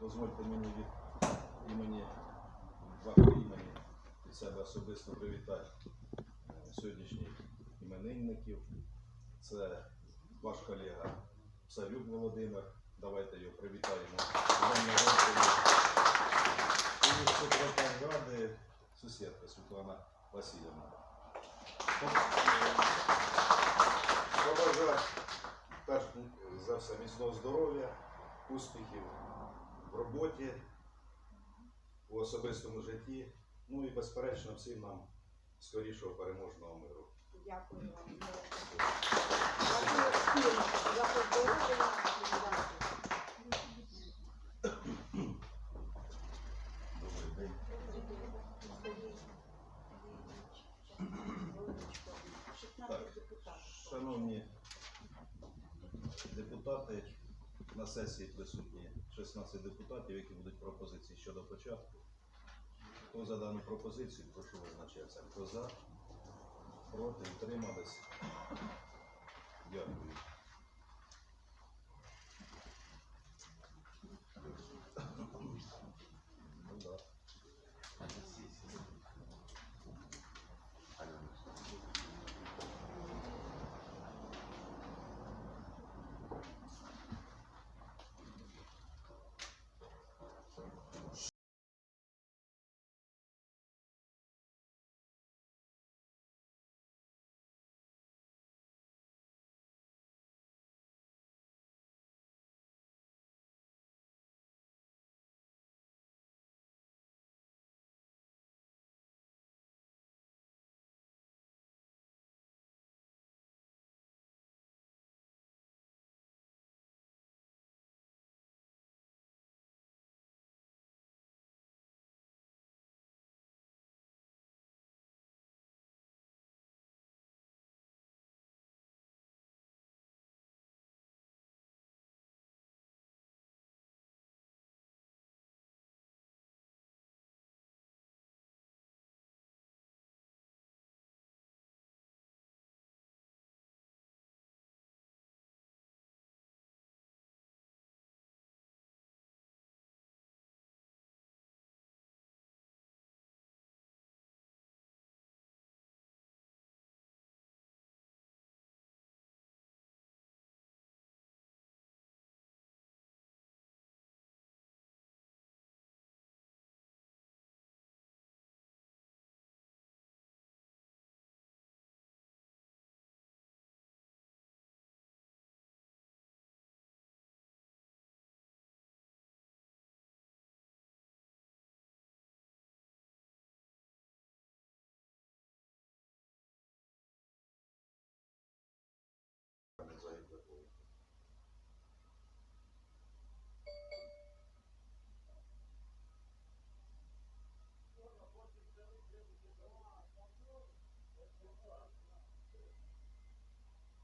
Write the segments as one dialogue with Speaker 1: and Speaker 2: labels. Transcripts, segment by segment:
Speaker 1: дозвольте мені від імені імені від себе особисто привітати е, сьогоднішніх іменинників. Це ваш колега Псарюк Володимир. Давайте його привітаємо. І секретар ради, сусідка Світлана Васильівна. Побажаю перш за все міцного здоров'я, успіхів в роботі, у особистому житті, ну і безперечно всім нам скорішого переможного миру.
Speaker 2: Дякую вам.
Speaker 1: Так, шановні депутати, на сесії присутні 16 депутатів, які будуть пропозиції щодо початку. Хто за дану пропозицію, прошу визначатися. Хто за, проти, утримались. Дякую.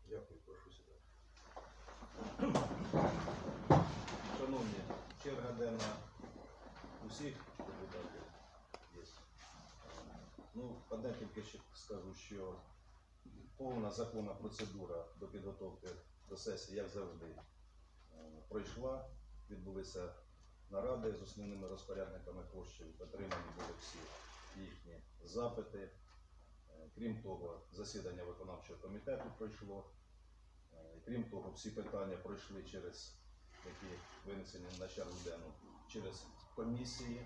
Speaker 1: Дякую, прошу сідати. Шановні, черга денна усіх депутатів є. Ну, одне тільки ще скажу, що повна законна процедура до підготовки до сесії, як завжди, е, пройшла. Відбулися наради з основними розпорядниками коштів, отримані були всі їхні запити. Крім того, засідання виконавчого комітету пройшло. Е, Крім того, всі питання пройшли через які винесені на чергу денну через комісії.